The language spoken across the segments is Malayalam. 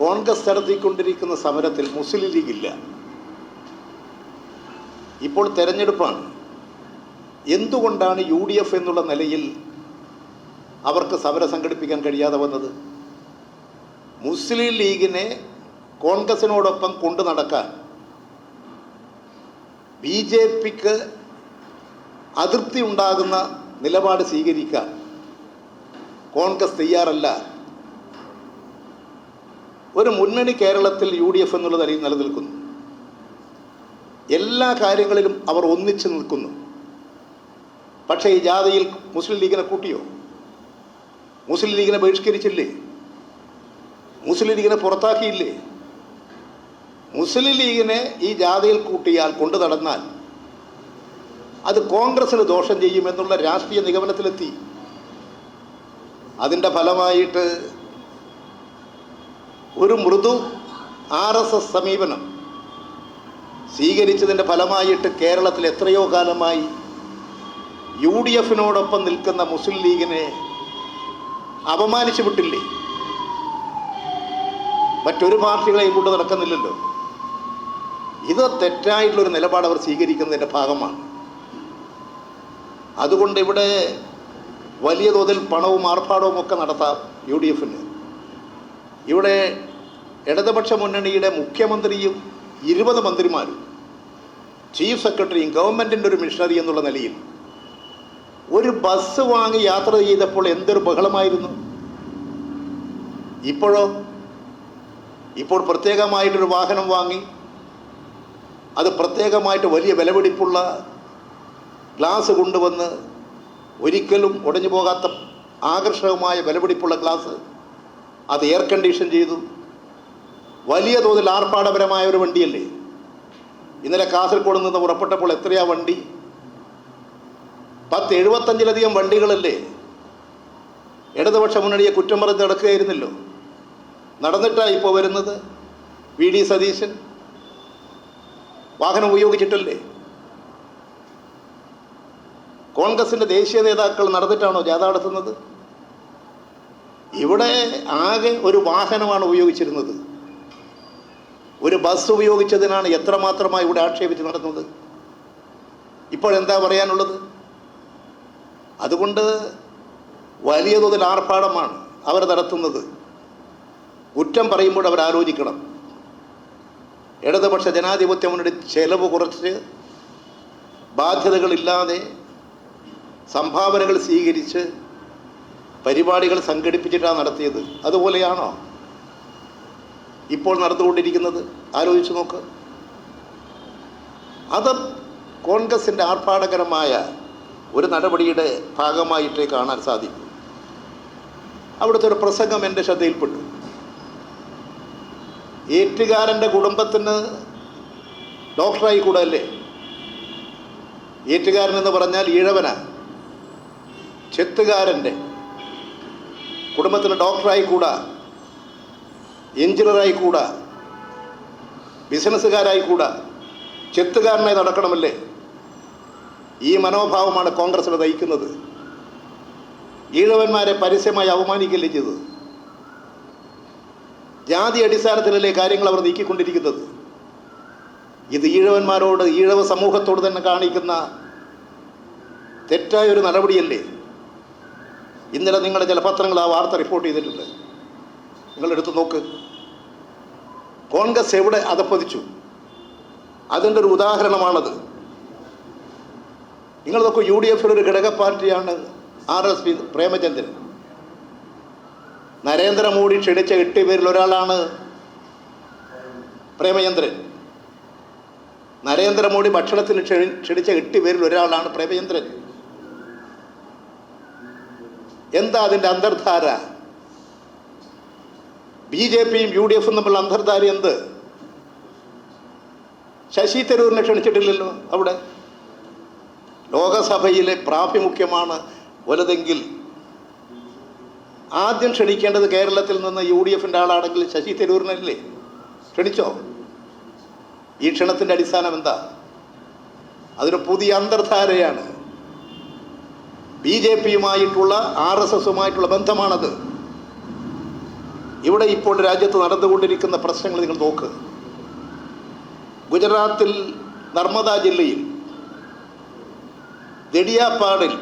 കോൺഗ്രസ് നടത്തിക്കൊണ്ടിരിക്കുന്ന സമരത്തിൽ മുസ്ലിം ലീഗ് ഇല്ല. ഇപ്പോൾ തെരഞ്ഞെടുപ്പാണ്. എന്തുകൊണ്ടാണ് യു ഡി എഫ് എന്നുള്ള നിലയിൽ അവർക്ക് സമരം സംഘടിപ്പിക്കാൻ കഴിയാതെ വന്നത്? മുസ്ലിം ലീഗിനെ കോൺഗ്രസിനോടൊപ്പം കൊണ്ടു നടക്കാൻ ബി ജെ പിക്ക് അതൃപ്തി ഉണ്ടാകുന്ന നിലപാട് സ്വീകരിക്കാൻ കോൺഗ്രസ് തയ്യാറല്ല. ഒരു മുന്നണി കേരളത്തിൽ യു ഡി എഫ് എന്നുള്ള നിലയിൽ നിലനിൽക്കുന്നു. എല്ലാ കാര്യങ്ങളിലും അവർ ഒന്നിച്ച് നിൽക്കുന്നു. പക്ഷേ ഈ ജാഥയിൽ മുസ്ലിം ലീഗിനെ കൂട്ടിയോ? മുസ്ലിം ലീഗിനെ ബഹിഷ്കരിച്ചില്ലേ? മുസ്ലിം ലീഗിനെ പുറത്താക്കിയില്ലേ? മുസ്ലിം ലീഗിനെ ഈ ജാഥയിൽ കൂട്ടിയാൽ കൊണ്ടു നടന്നാൽ അത് കോൺഗ്രസിന് ദോഷം ചെയ്യുമെന്നുള്ള രാഷ്ട്രീയ നിഗമനത്തിലെത്തി. അതിന്റെ ഫലമായിട്ട് ഒരു മൃദു ആർ എസ് എസ് സമീപനം സ്വീകരിച്ചതിന്റെ ഫലമായിട്ട് കേരളത്തിൽ എത്രയോ കാലമായി യു ഡി എഫിനോടൊപ്പം നിൽക്കുന്ന മുസ്ലിം ലീഗിനെ അപമാനിച്ചു വിട്ടില്ലേ? മറ്റൊരു പാർട്ടികളെയും കൊണ്ട് നടക്കുന്നില്ലല്ലോ. ഇത് തെറ്റായിട്ടുള്ളൊരു നിലപാട് അവർ സ്വീകരിക്കുന്നതിന്റെ ഭാഗമാണ്. അതുകൊണ്ട് ഇവിടെ വലിയ തോതിൽ പണവും ആർഭാടവും ഒക്കെ നടത്താം യു ഡി എഫിന് ഇവിടെ ഇടതുപക്ഷ മുന്നണിയുടെ മുഖ്യമന്ത്രിയും ഇരുപത് മന്ത്രിമാരും ചീഫ് സെക്രട്ടറിയും ഗവൺമെന്റിന്റെ ഒരു മിഷണറി എന്നുള്ള നിലയിൽ ഒരു ബസ് വാങ്ങി യാത്ര ചെയ്തപ്പോൾ എന്തൊരു ബഹളമായിരുന്നു. ഇപ്പോഴോ? ഇപ്പോൾ പ്രത്യേകമായിട്ടൊരു വാഹനം വാങ്ങി അത് പ്രത്യേകമായിട്ട് വലിയ വിലപിടിപ്പുള്ള ഗ്ലാസ് കൊണ്ടുവന്ന് ഒരിക്കലും ഉടഞ്ഞു പോകാത്ത ആകർഷകമായ വിലപിടിപ്പുള്ള ഗ്ലാസ് അത് എയർ കണ്ടീഷൻ ചെയ്തു. വലിയ തോതിൽ ആർപ്പാടപരമായ ഒരു വണ്ടിയല്ലേ? ഇന്നലെ കാസർഗോഡ് നിന്ന് പുറപ്പെട്ടപ്പോൾ എത്രയാ വണ്ടി? പത്ത് എഴുപത്തഞ്ചിലധികം വണ്ടികളല്ലേ? ഇടതുപക്ഷ മുന്നണിയെ കുറ്റം പറഞ്ഞ് നടക്കുകയായിരുന്നല്ലോ. നടന്നിട്ടാണ് ഇപ്പോൾ വരുന്നത് വി ഡി സതീശൻ? വാഹനം ഉപയോഗിച്ചിട്ടല്ലേ? കോൺഗ്രസിന്റെ ദേശീയ നേതാക്കൾ നടന്നിട്ടാണോ ജാഥ നടത്തുന്നത്? ഇവിടെ ആകെ ഒരു വാഹനമാണ് ഉപയോഗിച്ചിരുന്നത്. ഒരു ബസ് ഉപയോഗിച്ചതിനാണ് എത്രമാത്രമായി ഇവിടെ ആക്ഷേപിച്ച് നടന്നത്? ഇപ്പോഴെന്താ പറയാനുള്ളത്? അതുകൊണ്ട് വലിയ തോതിൽ ആർഭാടമാണ് അവർ നടത്തുന്നത്. കുറ്റം പറയുമ്പോൾ അവർ ആലോചിക്കണം. ഇടതുപക്ഷ ജനാധിപത്യ മുന്നണി ചെലവ് കുറച്ച് ബാധ്യതകളില്ലാതെ സംഭാവനകൾ സ്വീകരിച്ച് പരിപാടികൾ സംഘടിപ്പിച്ചിട്ടാണ് നടത്തിയത്. അതുപോലെയാണോ? ഇപ്പോൾ നടന്നുകൊണ്ടിരിക്കുന്നത്? ആലോചിച്ച് നോക്ക്. അത് കോൺഗ്രസിന്റെ ആർഭാടകരമായ ഒരു നടപടിയുടെ ഭാഗമായിട്ടേ കാണാൻ സാധിക്കും. അവിടുത്തെ ഒരു പ്രസംഗം എന്റെ ശ്രദ്ധയിൽപ്പെട്ടു. ഏറ്റുകാരന്റെ കുടുംബത്തിന് ഡോക്ടറായി കൂടല്ലേ? എന്ന് പറഞ്ഞാൽ ഈഴവന. ചെത്തുകാരന്റെ കുടുംബത്തിന് ഡോക്ടറായി കൂടാ. എഞ്ചിനീയറായി കൂട ബിസിനസ്സുകാരായി കൂട ചെത്തുകാരനായി നടക്കണമല്ലേ? ഈ മനോഭാവമാണ് കോൺഗ്രസിനെ നയിക്കുന്നത്. ഈഴവന്മാരെ പരസ്യമായി അവമാനിക്കല്ലേ ചെയ്തത്? ജാതി അടിസ്ഥാനത്തിലല്ലേ കാര്യങ്ങൾ അവർ നീക്കിക്കൊണ്ടിരിക്കുന്നത്? ഇത് ഈഴവന്മാരോട് ഈഴവ സമൂഹത്തോട് തന്നെ കാണിക്കുന്ന തെറ്റായ ഒരു നടപടിയല്ലേ? ഇന്നലെ നിങ്ങളുടെ ചില പത്രങ്ങൾ ആ വാർത്ത റിപ്പോർട്ട് ചെയ്തിട്ടുണ്ട്. നിങ്ങളെടുത്ത് നോക്ക്. കോൺഗ്രസ് എവിടെ അധപ്പതിച്ചു അതിന്റെ ഒരു ഉദാഹരണമാണത്. നിങ്ങൾ നോക്കൂ യു ഡി എഫിൽ ഒരു ഘടക പാർട്ടിയാണ് R S P Premachandran. Narendra Modi ക്ഷണിച്ച എട്ട് പേരിൽ ഒരാളാണ് പ്രേമചന്ദ്രൻ. നരേന്ദ്രമോദി ഭക്ഷണത്തിന് ക്ഷണി ക്ഷണിച്ച എട്ട് പേരിൽ ഒരാളാണ് പ്രേമചന്ദ്രൻ. എന്താ അതിന്റെ അന്തർധാര? ബി ജെ പിയും യു ഡി എഫും തമ്മിലുള്ള അന്തർധാര എന്ത്? ശശി തരൂരിനെ ക്ഷണിച്ചിട്ടില്ലല്ലോ അവിടെ. ലോകസഭയിലെ പ്രാഭിമുഖ്യമാണ് വലുതെങ്കിൽ ആദ്യം ക്ഷണിക്കേണ്ടത് കേരളത്തിൽ നിന്ന് യു ഡി എഫിന്റെ ആളാണെങ്കിൽ ശശി തരൂരിനല്ലേ? ക്ഷണിച്ചോ? ഈ ക്ഷണത്തിന്റെ അടിസ്ഥാനം എന്താ? അതൊരു പുതിയ അന്തർധാരയാണ്. ബി ജെ പിയുമായിട്ടുള്ള ആർ എസ് എസുമായിട്ടുള്ള ബന്ധമാണത്. ഇവിടെ ഇപ്പോൾ രാജ്യത്ത് നടന്നുകൊണ്ടിരിക്കുന്ന പ്രശ്നങ്ങൾ നിങ്ങൾ നോക്ക്. ഗുജറാത്തിൽ നർമ്മദ ജില്ലയിൽ ദെഡിയാപ്പാടിൽ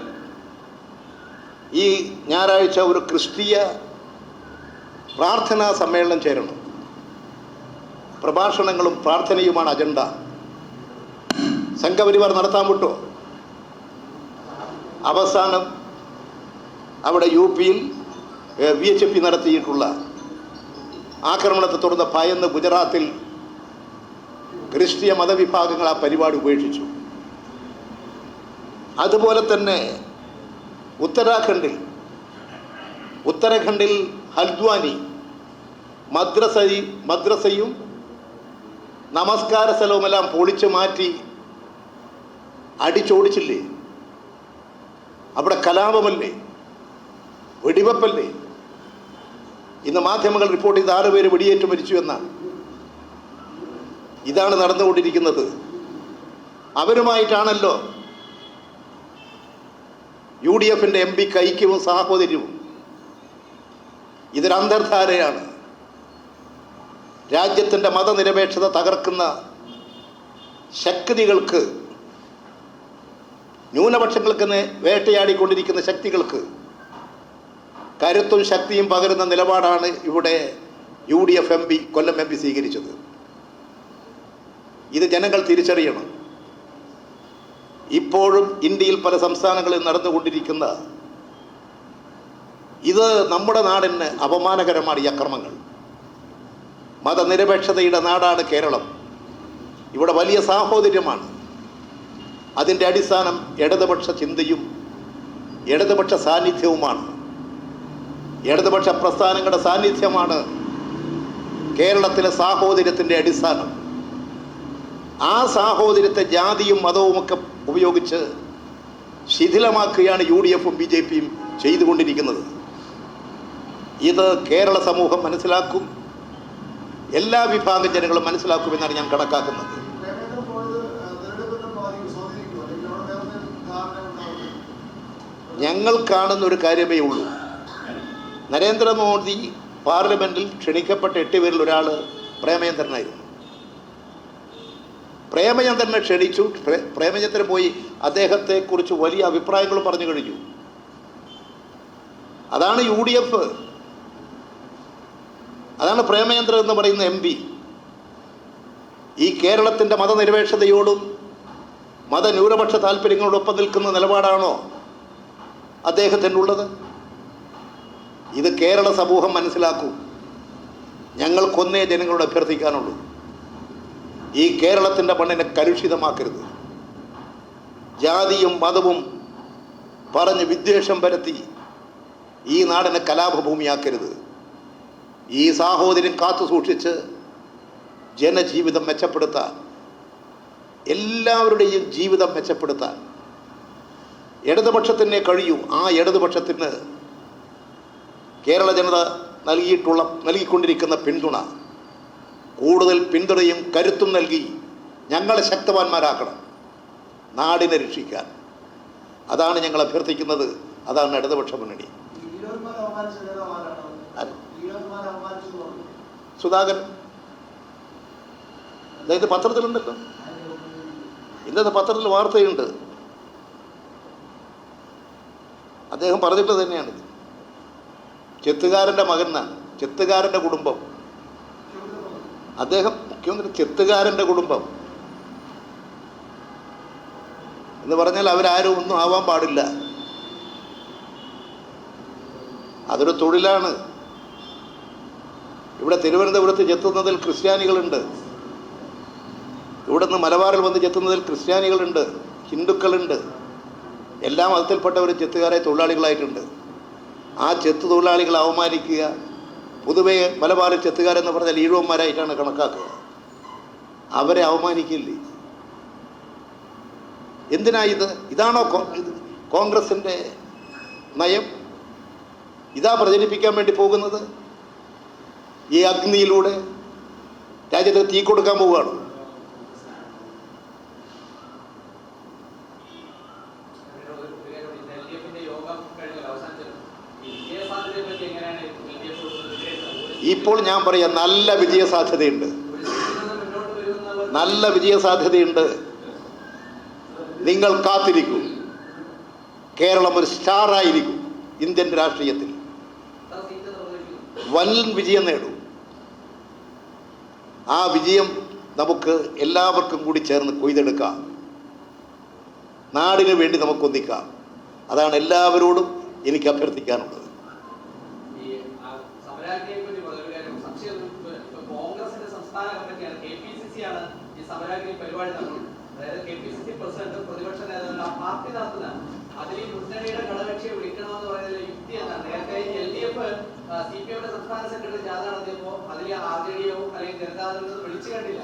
ഈ ഞായറാഴ്ച ഒരു ക്രിസ്തീയ പ്രാർത്ഥനാ സമ്മേളനം ചേരണം. പ്രഭാഷണങ്ങളും പ്രാർത്ഥനയുമാണ് അജണ്ട. സംഘപരിവാർ നടത്താൻ വിട്ടോ? അവസാനം അവിടെ യു പിയിൽ വി എച്ച് പി നടത്തിയിട്ടുള്ള ആക്രമണത്തെ തുടർന്ന് ഭയന്ന് ഗുജറാത്തിൽ ക്രിസ്തീയ മതവിഭാഗങ്ങൾ ആ പരിപാടി ഉപേക്ഷിച്ചു. അതുപോലെ തന്നെ ഉത്തരാഖണ്ഡിൽ ഉത്തരാഖണ്ഡിൽ ഹൽദ്വാനി മദ്രസ മദ്രസയും നമസ്കാര സ്ഥലവുമെല്ലാം പൊളിച്ചു മാറ്റി അടിച്ചോടിച്ചില്ലേ? അവിടെ കലാപമല്ലേ? വെടിവെപ്പല്ലേ? ഇന്ന് മാധ്യമങ്ങൾ റിപ്പോർട്ട് ചെയ്ത് ആറ് പേര് വെടിയേറ്റ് മരിച്ചു എന്നാണ് ഇതാണ് നടന്നുകൊണ്ടിരിക്കുന്നത്. അവരുമായിട്ടാണല്ലോ യു ഡി എഫിന്റെ എം പിക്ക് ഐക്യവും സാഹോദര്യവും ഇതൊരു അന്തർധാരയാണ് രാജ്യത്തിന്റെ മതനിരപേക്ഷത തകർക്കുന്ന ശക്തികൾക്ക് ന്യൂനപക്ഷങ്ങൾക്ക് വേട്ടയാടിക്കൊണ്ടിരിക്കുന്ന ശക്തികൾക്ക് കരുത്തും ശക്തിയും പകരുന്ന നിലപാടാണ് ഇവിടെ U D F M P Kollam M P സ്വീകരിച്ചത്. ഇത് ജനങ്ങൾ തിരിച്ചറിയണം. ഇപ്പോഴും ഇന്ത്യയിൽ പല സംസ്ഥാനങ്ങളിൽ നടന്നുകൊണ്ടിരിക്കുന്ന ഇത് നമ്മുടെ നാടിന് അപമാനകരമാണ് ഈ അക്രമങ്ങൾ. മതനിരപേക്ഷതയുടെ നാടാണ് കേരളം. ഇവിടെ വലിയ സാഹോദര്യമാണ്. അതിന്റെ അടിസ്ഥാനം ഇടതുപക്ഷ ചിന്തയും ഇടതുപക്ഷ സാന്നിധ്യവുമാണ്. ഇടതുപക്ഷ പ്രസ്ഥാനങ്ങളുടെ സാന്നിധ്യമാണ് കേരളത്തിലെ സാഹോദര്യത്തിന്റെ അടിസ്ഥാനം. ആ സാഹോദര്യത്തെ ജാതിയും മതവും ഒക്കെ ഉപയോഗിച്ച് ശിഥിലമാക്കുകയാണ് യു ഡി എഫും ബി ജെ പിയും ചെയ്തുകൊണ്ടിരിക്കുന്നത്. ഇത് കേരള സമൂഹം മനസ്സിലാക്കും എല്ലാ വിഭാഗം ജനങ്ങളും മനസ്സിലാക്കുമെന്നാണ് ഞാൻ കണക്കാക്കുന്നത്. ഞങ്ങൾ കാണുന്ന ഒരു കാര്യമേ ഉള്ളൂ. നരേന്ദ്രമോദി പാർലമെന്റിൽ ക്ഷണിക്കപ്പെട്ട എട്ട് പേരിൽ ഒരാൾ പ്രേമചന്ദ്രനായിരുന്നു. പ്രേമചന്ദ്രനെ ക്ഷണിച്ചു. പ്രേ- പ്രേമചന്ദ്രൻ പോയി അദ്ദേഹത്തെക്കുറിച്ച് വലിയ അഭിപ്രായങ്ങൾ പറഞ്ഞു കഴിഞ്ഞു. അതാണ് യു ഡി എഫ്. അതാണ് പ്രേമചന്ദ്രൻ എന്ന് പറയുന്ന എം പി. ഈ കേരളത്തിന്റെ മതനിരപേക്ഷതയോടും മതന്യൂനപക്ഷ താല്പര്യങ്ങളോടൊപ്പം നിൽക്കുന്ന നിലപാടാണോ അദ്ദേഹത്തിനുള്ളത്? ഇത് കേരള സമൂഹം മനസ്സിലാക്കൂ. ഞങ്ങൾക്കൊന്നേ ജനങ്ങളോട് അഭ്യർത്ഥിക്കാനുള്ളൂ. ഈ കേരളത്തിന്റെ മണ്ണിനെ കലുഷിതമാക്കരുത്. ജാതിയും മതവും പറഞ്ഞ് വിദ്വേഷം പരത്തി ഈ നാടിനെ കലാപഭൂമിയാക്കരുത്. ഈ സാഹോദര്യം കാത്തു സൂക്ഷിച്ച് ജനജീവിതം മെച്ചപ്പെടുത്താൻ എല്ലാവരുടെയും ജീവിതം മെച്ചപ്പെടുത്താൻ. ഇടതുപക്ഷത്തിനെ കഴിയൂ ആ ഇടതുപക്ഷത്തിന് കേരള ജനത നൽകിയിട്ടുള്ള നൽകിക്കൊണ്ടിരിക്കുന്ന പിന്തുണ കൂടുതൽ പിന്തുണയും കരുത്തും നൽകി ഞങ്ങളെ ശക്തവാന്മാരാക്കണം നാടിനെ രക്ഷിക്കാൻ. അതാണ് ഞങ്ങൾ അഭ്യർത്ഥിക്കുന്നത് അതാണ് ഇടതുപക്ഷ മുന്നണി. സുധാകരൻ. അതായത് പത്രത്തിലുണ്ടല്ലോ. ഇന്നത്തെ പത്രത്തിൽ വാർത്തയുണ്ട്. അദ്ദേഹം പറഞ്ഞിട്ട് തന്നെയാണിത് ചെത്തുകാരന്റെ മകനാണ് ചെത്തുകാരന്റെ കുടുംബം. അദ്ദേഹം മുഖ്യമന്ത്രി ചെത്തുകാരന്റെ കുടുംബം. എന്ന് പറഞ്ഞാൽ അവരാരും ഒന്നും ആവാൻ പാടില്ല. അതൊരു തൊഴിലാണ്. ഇവിടെ തിരുവനന്തപുരത്ത് ചെത്തുന്നതിൽ ക്രിസ്ത്യാനികളുണ്ട്. ഇവിടെ നിന്ന് മലബാറിൽ വന്ന് ചെത്തുന്നതിൽ ക്രിസ്ത്യാനികളുണ്ട് ഹിന്ദുക്കളുണ്ട്. എല്ലാ മതത്തിൽപ്പെട്ടവരും ചെത്തുകാരെ തൊഴിലാളികളായിട്ടുണ്ട്. ആ ചെത്ത് തൊഴിലാളികളെ അവമാനിക്കുക പൊതുവേ മലബാറിൽ ചെത്തുകാരെന്ന് പറഞ്ഞാൽ ഈഴവന്മാരായിട്ടാണ് കണക്കാക്കുക. അവരെ അവമാനിക്കില്ലേ? എന്തിനാ ഇത്? ഇതാണോ കോൺഗ്രസിന്റെ നയം? ഇതാ പ്രചരിപ്പിക്കാൻ വേണ്ടി പോകുന്നത്? ഈ അഗ്നിയിലൂടെ രാജ്യത്ത് തീ കൊടുക്കാൻ പോവുകയാണ്. ഇപ്പോൾ ഞാൻ പറയാം നല്ല വിജയ സാധ്യതയുണ്ട് നല്ല വിജയ സാധ്യതയുണ്ട് നിങ്ങൾ കാത്തിരിക്കൂ. കേരളം ഒരു സ്റ്റാറായിരിക്കും ഇന്ത്യൻ രാഷ്ട്രീയത്തിൽ. വൻ വിജയം നേടും. ആ വിജയം നമുക്ക് എല്ലാവർക്കും കൂടി ചേർന്ന് കൊയ്തെടുക്കാം. നാടിനു വേണ്ടി നമുക്ക് ഒന്നിക്കാം. അതാണ് എല്ലാവരോടും എനിക്ക് അഭ്യർത്ഥിക്കാനുള്ളത് ഈ ആ, സമരാജ്ഞിയെ പറ്റി പറഞ്ഞൊരു കാര്യം സംശയം ഇപ്പൊ കോൺഗ്രസിന്റെ സംസ്ഥാന കമ്മിറ്റിയാണ് കെ പി സി സി ആണ് സമരാജ്ഞി പരിപാടി നടന്നുണ്ട് അതായത് K P C C president പ്രതിപക്ഷ നേതാവ് പാർട്ടി നടത്തുന്ന അതിൽ ഈ മുന്നണിയുടെ ഘടകകക്ഷിയെ വിളിക്കണമെന്ന് പറയുന്നത് യുക്തി എന്നാണ് നേരത്തെ L D F C P എമ്മിന്റെ സംസ്ഥാന സെക്രട്ടറി ജാഥ നടത്തിയപ്പോ അതിൽ ആർ ജെ ഡിയോ അല്ലെങ്കിൽ ജനതാദൾ വിളിച്ചു കണ്ടില്ല.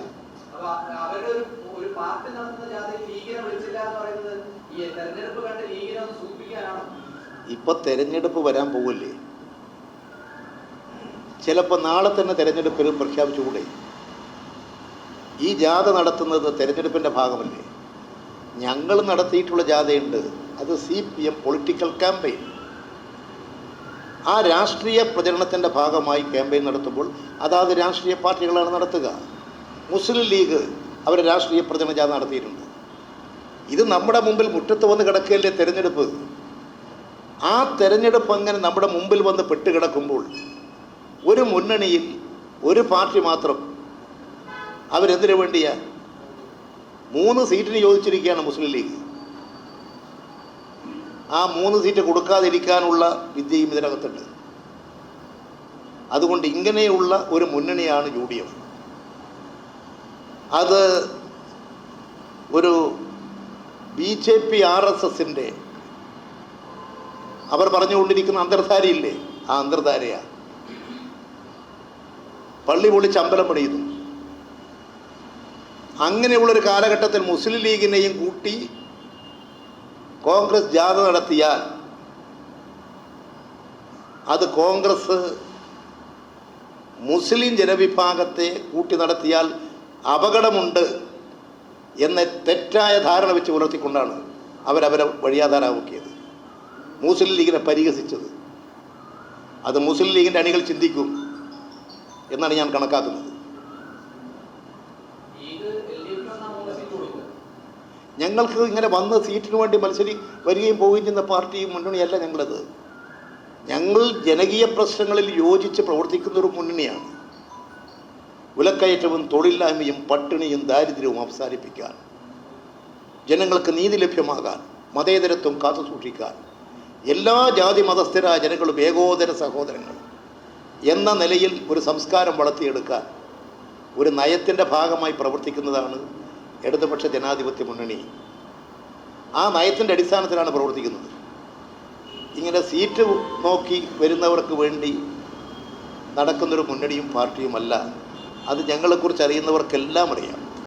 അപ്പൊ അവരുടെ ഒരു ഒരു പാർട്ടി നടത്തുന്ന ജാഥയിൽ ലീഗിനെ വിളിച്ചില്ല എന്ന് പറയുന്നത് ഈ തെരഞ്ഞെടുപ്പ് കണ്ട് ലീഗിനെ ഒന്ന് സൂചിപ്പിക്കാനാണോ? ഇപ്പൊ തെരഞ്ഞെടുപ്പ് വരാൻ പോകില്ലേ ചിലപ്പോൾ നാളെ തന്നെ തെരഞ്ഞെടുപ്പ് പ്രഖ്യാപിച്ചുകൂടെ? ഈ ജാഥ നടത്തുന്നത് തെരഞ്ഞെടുപ്പിന്റെ ഭാഗമല്ലേ? ഞങ്ങൾ നടത്തിയിട്ടുള്ള ജാഥയുണ്ട്. അത് C P M political campaign ആ രാഷ്ട്രീയ പ്രചരണത്തിന്റെ ഭാഗമായി ക്യാമ്പയിൻ നടത്തുമ്പോൾ അതാത് രാഷ്ട്രീയ പാർട്ടികളാണ് നടത്തുക. മുസ്ലിം ലീഗ് അവർ രാഷ്ട്രീയ പ്രചരണ ജാഥ നടത്തിയിട്ടുണ്ട്. ഇത് നമ്മുടെ മുമ്പിൽ മുറ്റത്ത് വന്ന് കിടക്കുകയല്ലേ തെരഞ്ഞെടുപ്പ്? ആ തെരഞ്ഞെടുപ്പ് അങ്ങനെ നമ്മുടെ മുമ്പിൽ വന്ന് പെട്ടുകിടക്കുമ്പോൾ ഒരു മുന്നണിയിൽ ഒരു പാർട്ടി മാത്രം അവരെന്തിനു വേണ്ടിയാ? മൂന്ന് സീറ്റിന് ചോദിച്ചിരിക്കുകയാണ് മുസ്ലിം ലീഗ്. ആ മൂന്ന് സീറ്റ് കൊടുക്കാതിരിക്കാനുള്ള വിദ്യയും ഇതിനകത്തുണ്ട്. അതുകൊണ്ട് ഇങ്ങനെയുള്ള ഒരു മുന്നണിയാണ് യു ഡി എഫ്. അത് ഒരു B J P R S എസിന്റെ അവർ പറഞ്ഞുകൊണ്ടിരിക്കുന്ന അന്തർധാരയില്ലേ? ആ അന്തർധാരയാണ് പള്ളി പൊളിച്ച് അമ്പലം പണിയുന്നു. അങ്ങനെയുള്ളൊരു കാലഘട്ടത്തിൽ മുസ്ലിം ലീഗിനെയും കൂട്ടി കോൺഗ്രസ് ജാഥ നടത്തിയാൽ അത് കോൺഗ്രസ് മുസ്ലിം ജനവിഭാഗത്തെ കൂട്ടി നടത്തിയാൽ അപകടമുണ്ട് എന്ന തെറ്റായ ധാരണ വെച്ച് പുലർത്തിക്കൊണ്ടാണ് അവരവരെ വഴിയാധാരാക്കിയത് മുസ്ലിം ലീഗിനെ പരിഹസിച്ചത്. അത് മുസ്ലിം ലീഗിന്റെ അണികൾ ചിന്തിക്കും എന്നാണ് ഞാൻ കണക്കാക്കുന്നത് ലീഗ് എൽ ഡി എഫിന് ഒന്നാം മൂന്ന് സീറ്റ് കൊടുക്കുക ഞങ്ങൾക്ക് ഇങ്ങനെ വന്ന് സീറ്റിന് വേണ്ടി മത്സരി വരികയും പോവുകയും ചെയ്യുന്ന പാർട്ടി മുന്നണിയല്ല ഞങ്ങളത്. ഞങ്ങൾ ജനകീയ പ്രശ്നങ്ങളിൽ യോജിച്ച് പ്രവർത്തിക്കുന്ന ഒരു മുന്നണിയാണ്. വിലക്കയറ്റവും തൊഴിലില്ലായ്മയും പട്ടിണിയും ദാരിദ്ര്യവും അവസാനിപ്പിക്കാൻ ജനങ്ങൾക്ക് നീതി ലഭ്യമാകാൻ മതേതരത്വം കാത്തു സൂക്ഷിക്കാൻ എല്ലാ ജാതി മതസ്ഥരായ ജനങ്ങളും ഏകോദര സഹോദരങ്ങൾ എന്ന നിലയിൽ ഒരു സംസ്കാരം വളർത്തിയെടുക്കാൻ ഒരു നയത്തിന്റെ ഭാഗമായി പ്രവർത്തിക്കുന്നതാണ് ഇടതുപക്ഷ ജനാധിപത്യ മുന്നണി ആ നയത്തിന്റെ അടിസ്ഥാനത്തിലാണ് പ്രവർത്തിക്കുന്നത്. ഇങ്ങനെ സീറ്റ് നോക്കി വരുന്നവർക്ക് വേണ്ടി നടക്കുന്നൊരു മുന്നണിയും പാർട്ടിയുമല്ല. അത് ഞങ്ങളെക്കുറിച്ച് അറിയുന്നവർക്കെല്ലാം അറിയാം.